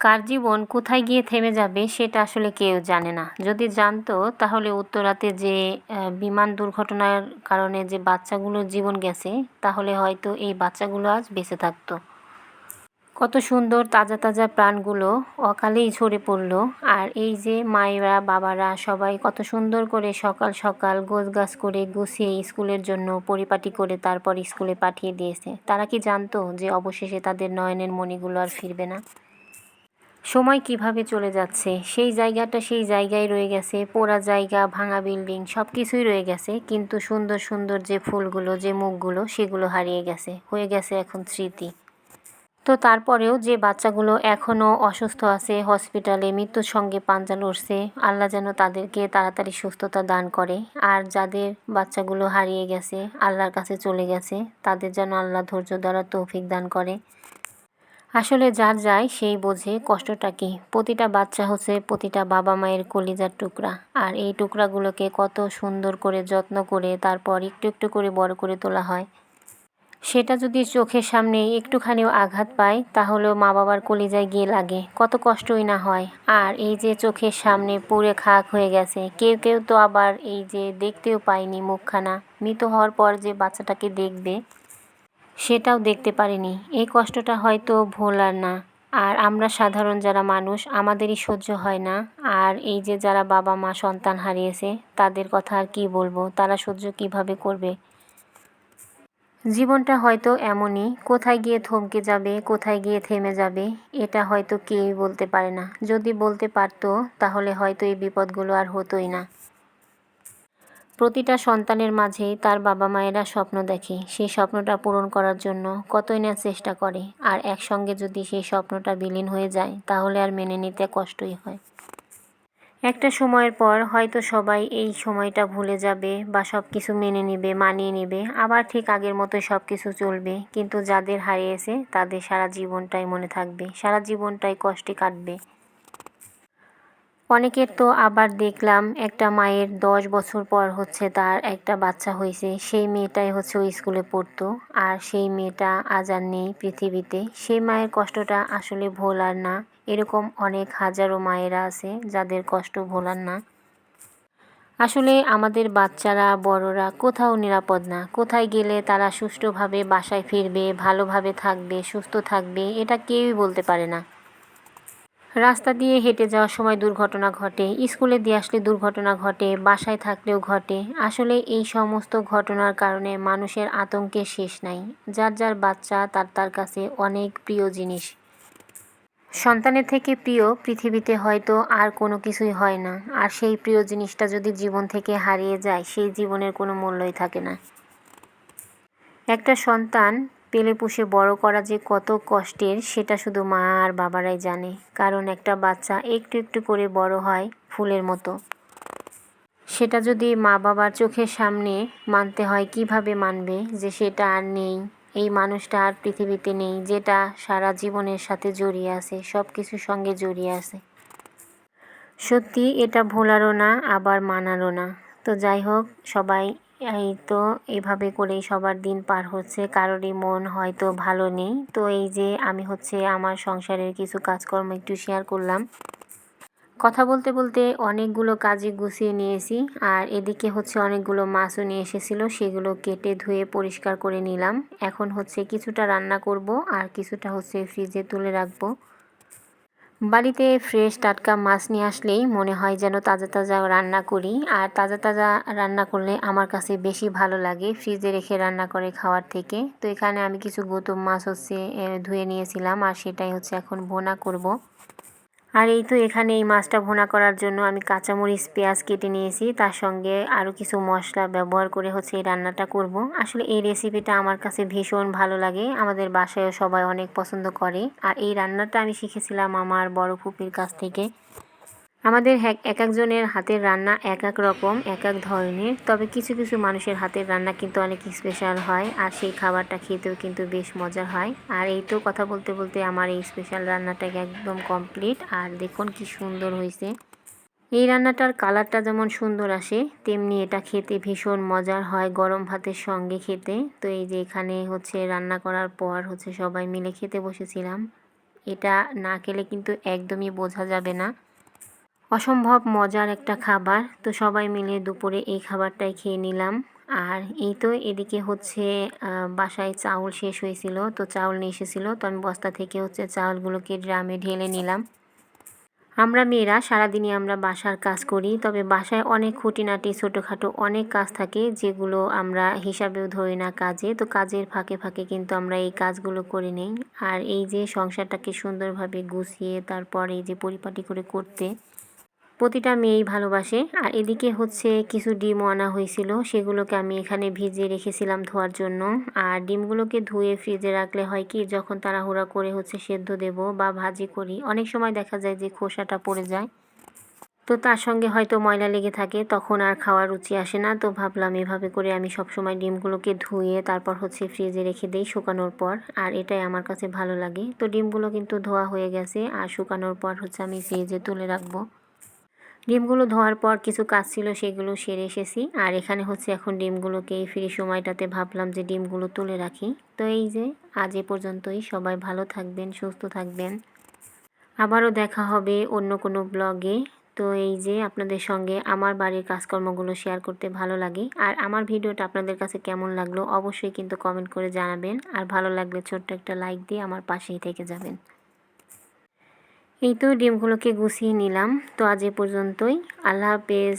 কার জীবন কোথায় গিয়ে থেমে যাবে সেটা আসলে কেউ জানে না। যদি জানতো, তাহলে উত্তরাতে যে বিমান দুর্ঘটনার কারণে যে বাচ্চাগুলোর জীবন গেছে, তাহলে হয়তো এই বাচ্চাগুলো আজ বেঁচে থাকতো। কত সুন্দর তাজা তাজা প্রাণগুলো অকালেই ঝরে পড়ল। আর এই যে মায়েরা, বাবারা সবাই কত সুন্দর করে সকাল সকাল গোছগাছ করে গুছিয়ে স্কুলের জন্য পরিপাটি করে তারপর স্কুলে পাঠিয়ে দিয়েছে। তারা কি জানতো যে অবশেষে তাদের নয়নের মণিগুলো আর ফিরবে না? সময় কীভাবে চলে যাচ্ছে? সেই জায়গাটা সেই জায়গায় রয়ে গেছে, পোড়া জায়গা, ভাঙা বিল্ডিং সব কিছুই রয়ে গেছে, কিন্তু সুন্দর সুন্দর যে ফুলগুলো, যে মুখগুলো, সেগুলো হারিয়ে গেছে, হয়ে গেছে এখন স্মৃতি। তো তারপরেও যে বাচ্চাগুলো এখনও অসুস্থ আছে হসপিটালে মৃত্যুর সঙ্গে পাঞ্জা লড়ছে, আল্লাহ যেন তাদেরকে তাড়াতাড়ি সুস্থতা দান করে। আর যাদের বাচ্চাগুলো হারিয়ে গেছে, আল্লাহর কাছে চলে গেছে, তাদের যেন আল্লাহ ধৈর্য দ্বারা তৌফিক দান করে। আসলে যার যায়, সেই বোঝে কষ্টটা কি। প্রতিটা বাচ্চা হচ্ছে প্রতিটা বাবা মায়ের কলিজার টুকরা। আর এই টুকরাগুলোকে কত সুন্দর করে যত্ন করে তারপর একটু একটু করে বড় করে তোলা হয়। সেটা যদি চোখের সামনে একটুখানিও আঘাত পায়, তাহলেও মা বাবার কলিজায় গিয়ে লাগে। কত কষ্টই না হয়। আর এই যে চোখের সামনে পুড়ে খাক হয়ে গেছে, কেউ কেউ তো আবার এই যে দেখতেও পায়নি মুখখানা। মৃত হওয়ার পর যে বাচ্চাটাকে দেখবে সেটাও দেখতে পারিনি। এই কষ্টটা হয়তো ভোলার না। আর আমরা সাধারণ যারা মানুষ, আমাদেরই সহ্য হয় না। আর এই যে যারা বাবা মা সন্তান হারিয়েছে, তাদের কথা আর কী বলব? তারা সহ্য কীভাবে করবে? জীবনটা হয়তো এমনই, কোথায় গিয়ে থমকে যাবে, কোথায় গিয়ে থেমে যাবে, এটা হয়তো কেউই বলতে পারে না। যদি বলতে পারতো, তাহলে হয়তো এই বিপদগুলো আর হতোই না। প্রতিটা সন্তানের মাঝেই তার বাবা মায়েরা স্বপ্ন দেখে। সেই স্বপ্নটা পূরণ করার জন্য কতই না চেষ্টা করে। আর একসঙ্গে যদি সেই স্বপ্নটা বিলীন হয়ে যায়, তাহলে আর মেনে নিতে কষ্টই হয়। একটা সময়ের পর হয়তো সবাই এই সময়টা ভুলে যাবে বা সব কিছু মেনে নেবে, মানিয়ে নেবে। আবার ঠিক আগের মতোই সব কিছু চলবে। কিন্তু যাদের হারিয়েছে, তাদের সারা জীবনটাই মনে থাকবে। সারা জীবনটাই কষ্টে কাটবে। অনেকের তো আবার দেখলাম একটা মায়ের দশ বছর পর হচ্ছে তার একটা বাচ্চা হয়েছে। সেই মেয়েটাই হচ্ছে ওই স্কুলে পড়তো। আর সেই মেয়েটা আজ আর নেই পৃথিবীতে। সেই মায়ের কষ্টটা আসলে ভোলার না। এরকম অনেক হাজারো মায়েরা আছে যাদের কষ্ট ভোলার না। আসলে আমাদের বাচ্চারা, বড়রা কোথাও নিরাপদ না। কোথায় গেলে তারা সুষ্ঠুভাবে বাসায় ফিরবে, ভালোভাবে থাকবে, সুস্থ থাকবে, এটা কেউই বলতে পারে না। রাস্তা দিয়ে হেঁটে যাওয়ার সময় দুর্ঘটনা ঘটে, স্কুলে দিয়ে আসলে দুর্ঘটনা ঘটে, বাসায় থাকলেও ঘটে। আসলে এই সমস্ত ঘটনার কারণে মানুষের আতঙ্কের শেষ নাই। যার যার বাচ্চা, তার তার কাছে অনেক প্রিয় জিনিস। সন্তানের থেকে প্রিয় পৃথিবীতে হয়তো আর কোনো কিছুই হয় না। আর সেই প্রিয় জিনিসটা যদি জীবন থেকে হারিয়ে যায়, সেই জীবনের কোনো মূল্যই থাকে না। একটা সন্তান পেলে পুষে বড় করা যে কত কষ্টের, সেটা শুধু মা আর বাবারাই জানে। কারণ একটা বাচ্চা একটু একটু করে বড় হয় ফুলের মতো। সেটা যদি মা বাবার চোখের সামনে মানতে হয়, কীভাবে মানবে যে সেটা আর নেই? এই মানুষটা আর পৃথিবীতে নেই, যেটা সারা জীবনের সাথে জড়িয়ে আছে সব কিছুর সঙ্গে জড়িয়ে আছে। সত্যি এটা ভোলারও না, আবার মানারও না। তো যাই হোক, সবাই এই তো, এভাবে করেই সবার দিন পার হচ্ছে। কারোরই মন হয়তো ভালো নেই। তো এই যে আমি হচ্ছে আমার সংসারের কিছু কাজকর্ম একটু শেয়ার করলাম। কথা বলতে বলতে অনেকগুলো কাজে গুছিয়ে নিয়েছি। আর এদিকে হচ্ছে অনেকগুলো মাছও নিয়ে এসেছিল। সেগুলো কেটে ধুয়ে পরিষ্কার করে নিলাম। এখন হচ্ছে কিছুটা রান্না করব আর কিছুটা হচ্ছে ফ্রিজে তুলে রাখব। বাড়িতে ফ্রেশ টাটকা মাছ নিয়ে আসলেই মনে হয় যেন তাজা তাজা রান্না করি আর তাজা তাজা রান্না করলে আমার কাছে বেশি ভালো লাগে ফ্রিজে রেখে রান্না করে খাওয়ার থেকে তো এখানে আমি কিছু গৌতম মাছ হচ্ছে ধুয়ে নিয়েছিলাম আর সেটাই হচ্ছে এখন বোনা করব। আর এই তো এখানে এই মাছটা ভোনা করার জন্য আমি কাঁচামরিচ, পেঁয়াজ কেটে নিয়েছি। তার সঙ্গে আরও কিছু মশলা ব্যবহার করে হচ্ছে এই রান্নাটা করব। আসলে এই রেসিপিটা আমার কাছে ভীষণ ভালো লাগে। আমাদের বাসায়ও সবাই অনেক পছন্দ করে। আর এই রান্নাটা আমি শিখেছিলাম আমার বড় ফুপির কাছ থেকে। আমাদের এক একজনের হাতের রান্না এক এক রকম, এক এক ধরনের। তবে কিছু কিছু মানুষের হাতের রান্না কিন্তু অনেক স্পেশাল হয় আর সেই খাবারটা খেতেও কিন্তু বেশ মজার হয়। আর এই তো কথা বলতে বলতে আমার এই স্পেশাল রান্নাটা একদম কমপ্লিট আর দেখুন কি সুন্দর হয়েছে। এই রান্নাটার কালারটা যেমন সুন্দর আসে, তেমনি এটা খেতে ভীষণ মজার হয় গরম ভাতের সঙ্গে খেতে। তো এই যে এখানে হচ্ছে রান্না করার পর হচ্ছে সবাই মিলে খেতে বসেছিলাম। এটা না খেলে কিন্তু একদমই বোঝা যাবে না। অসম্ভব মজার একটা খাবার। তো সবাই মিলে দুপুরে এই খাবারটাই খেয়ে নিলাম। আর এই তো এদিকে হচ্ছে বাসায় চাউল শেষ হয়েছিল। তো চাউল নিয়ে এসেছিল। তো আমি বস্তা থেকে হচ্ছে চাউলগুলোকে ড্রামে ঢেলে নিলাম। আমরা মেয়েরা সারাদিনই আমরা বাসার কাজ করি। তবে বাসায় অনেক খুঁটিনাটি, ছোটোখাটো অনেক কাজ থাকে, যেগুলো আমরা হিসাবেও ধরি না কাজে। তো কাজের ফাঁকে ফাঁকে কিন্তু আমরা এই কাজগুলো করে নেই। আর এই যে সংসারটাকে সুন্দরভাবে গুছিয়ে, তারপর এই যে পরিপাটি করে করতে প্রতিটা মেয়েই ভালোবাসে। আর এদিকে হচ্ছে কিছু ডিমও আনা হয়েছিল, সেগুলোকে আমি এখানে ভিজিয়ে রেখেছিলাম ধোয়ার জন্য। আর ডিমগুলোকে ধুয়ে ফ্রিজে রাখলে হয় কি, যখন তাড়াহুড়া করে হচ্ছে সেদ্ধ দেব বা ভাজি করি, অনেক সময় দেখা যায় যে খোসাটা পড়ে যায়। তো তার সঙ্গে হয়তো ময়লা লেগে থাকে, তখন আর খাওয়ার রুচি আসে না। তো ভাবলাম এভাবে করে আমি সবসময় ডিমগুলোকে ধুয়ে তারপর হচ্ছে ফ্রিজে রেখে দিই শুকানোর পর। আর এটাই আমার কাছে ভালো লাগে। তো ডিমগুলো কিন্তু ধোয়া হয়ে গেছে, আর শুকানোর পর হচ্ছে আমি ফ্রিজে তুলে রাখব। ডিমগুলো ধোয়ার পর কিছু কাজ ছিল সেগুলো সেরে এসেছি। আর এখানে হচ্ছে এখন ডিমগুলোকে এই ফ্রি সময়টাতে ভাবলাম যে ডিমগুলো তুলে রাখি। তো এই যে, আজ এ পর্যন্তই। সবাই ভালো থাকবেন, সুস্থ থাকবেন। আবারও দেখা হবে অন্য কোনো ব্লগে। তো এই যে, আপনাদের সঙ্গে আমার বাড়ির কাজকর্মগুলো শেয়ার করতে ভালো লাগে। আর আমার ভিডিওটা আপনাদের কাছে কেমন লাগল অবশ্যই কিন্তু কমেন্ট করে জানাবেন। আর ভালো লাগলে ছোট্ট একটা লাইক দিয়ে আমার পাশেই থেকে যাবেন। এই তো ডিমগুলোকে গুছিয়ে নিলাম। তো আজ এ পর্যন্তই। আল্লাহ হাফেজ।